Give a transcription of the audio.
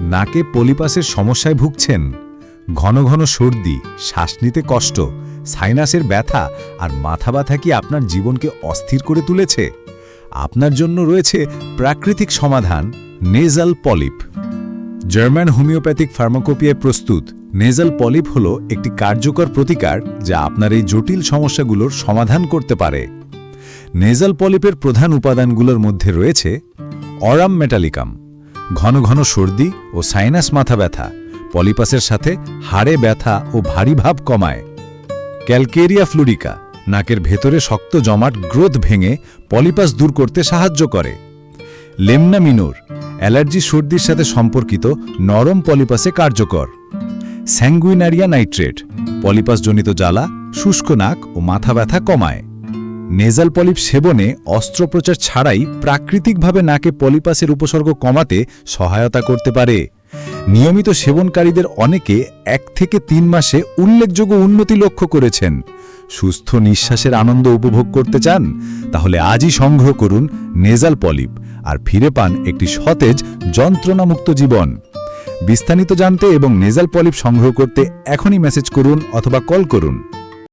নাকে পলিপাসের সমস্যায় ভুগছেন। ঘন ঘন সর্দি, শ্বাস নিতে কষ্ট, সাইনাসের ব্যথা আর মাথা ব্যথা কি আপনার জীবনকে অস্থির করে তুলেছে? আপনার জন্য রয়েছে প্রাকৃতিক সমাধান, নেজাল পলিপ। জার্মান হোমিওপ্যাথিক ফার্মাকোপিয়ায় প্রস্তুত, নেজাল পলিপ হল একটি কার্যকর প্রতিকার যা আপনার এই জটিল সমস্যাগুলোর সমাধান করতে পারে। নেজাল পলিপের প্রধান উপাদানগুলোর মধ্যে রয়েছে অরাম মেটালিকাম। ঘন ঘন সর্দি ও সাইনাস মাথা ব্যথা, পলিপাসের সাথে হাড়ে ব্যথা ও ভারী ভাব কমায়। ক্যালকেরিয়া ফ্লুরিকা, নাকের ভেতরে শক্ত জমাট গ্রোথ ভেঙে পলিপাস দূর করতে সাহায্য করে। লেমনা মিনোর, অ্যালার্জি সর্দির সাথে সম্পর্কিত নরম পলিপাসে কার্যকর। স্যাঙ্গুইনারিয়া নাইট্রেট, পলিপাসজনিত জ্বালা, শুষ্ক নাক ও মাথা ব্যথা কমায়। নেজাল পলিপ সেবনে অস্ত্রোপচার ছাড়াই প্রাকৃতিকভাবে নাকে পলিপাসের উপসর্গ কমাতে সহায়তা করতে পারে। নিয়মিত সেবনকারীদের অনেকে এক থেকে তিন মাসে উল্লেখযোগ্য উন্নতি লক্ষ্য করেছেন। সুস্থ নিঃশ্বাসের আনন্দ উপভোগ করতে চান? তাহলে আজই সংগ্রহ করুন নেজাল পলিপ আর ফিরে পান একটি সতেজ, যন্ত্রণামুক্ত জীবন। বিস্তারিত জানতে এবং নেজাল পলিপ সংগ্রহ করতে এখনই মেসেজ করুন অথবা কল করুন।